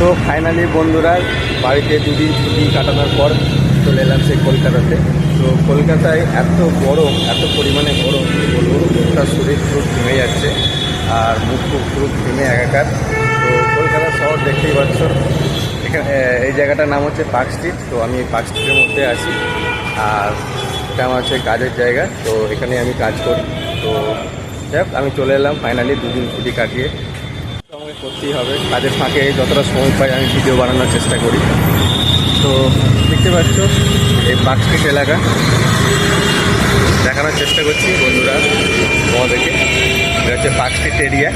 তো ফাইনালি বন্ধুরা বাড়িতে দুদিন ছুটি কাটানোর পর চলে এলাম সেই কলকাতাতে। তো কলকাতায় এত গরম, এত পরিমাণে গরম, বলব গোটা শরীর পুরো ঘেমে যাচ্ছে আর মুখ ফুক পুরো ঘেমে একাকার। তো কলকাতা শহর দেখতেই পাচ্ছ। এখানে, এই জায়গাটার নাম হচ্ছে পার্ক স্ট্রিট। তো আমি পার্ক স্ট্রিটের মধ্যে আছি। আর এটা আমার হচ্ছে কাজের জায়গা। তো এখানে আমি কাজ করি। তো যাই আমি চলে এলাম ফাইনালি দুদিন ছুটি কাটিয়ে। করতেই হবে। কাজের ফাঁকে যতটা সময় পাই আমি ভিডিও বানানোর চেষ্টা করি। তো দেখতে পাচ্ছ, এই পার্ক এলাকা। দেখানোর চেষ্টা করছি বন্ধুরা, তোমাদেরকে। এটা হচ্ছে পার্ক স্ট্রিট এরিয়া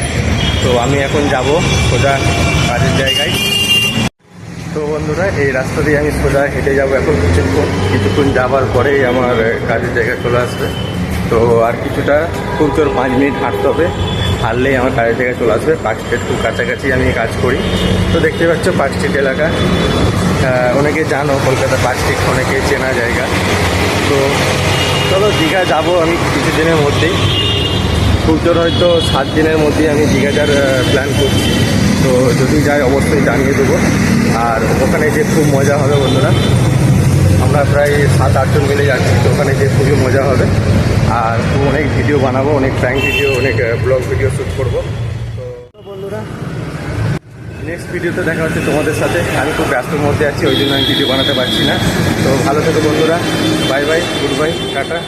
তো আমি এখন যাব সোজা কাজের জায়গায়। তো বন্ধুরা, এই রাস্তা দিয়ে আমি সোজা হেঁটে যাব এখন কিছুক্ষণ। কিছুক্ষণ যাবার পরেই আমার কাজের জায়গায় চলে আসবে। তো আর কিছুটা, খুব জোর পাঁচ মিনিট হাঁটতে হবে। হারলেই আমার কাজের জায়গায় চলে আসবে। পার্ক স্ট্রিট খুব কাছাকাছি আমি কাজ করি। তো দেখতে পাচ্ছ পার্ক স্ট্রিট এলাকা। অনেকে জানো কলকাতা পার্ক স্ট্রিট, অনেকে চেনা জায়গা। তো চলো দীঘা যাব আমি কিছুদিনের মধ্যেই। খুব জোর হয়তো সাত দিনের মধ্যেই আমি দীঘা যার প্ল্যান করছি। তো যদি যাই অবশ্যই জানিয়ে দেবো। আর ওখানে যে খুব মজা হবে বন্ধুরা আমরা প্রায় সাত, আটজন মিলে যাচ্ছি। তো ওখানে যে খুবই মজা হবে। আর অনেক ভিডিও বানাবো, অনেক প্র্যাঙ্ক ভিডিও অনেক ব্লগ ভিডিও শ্যুট করব। তো বন্ধুরা নেক্সট ভিডিওতে দেখা হচ্ছে তোমাদের সাথে। আমি খুব ব্যস্তর মধ্যে আছি, ওই জন্য আমি ভিডিও বানাতে পারছি না। তো ভালো থেকো বন্ধুরা। Bye bye goodbye tata.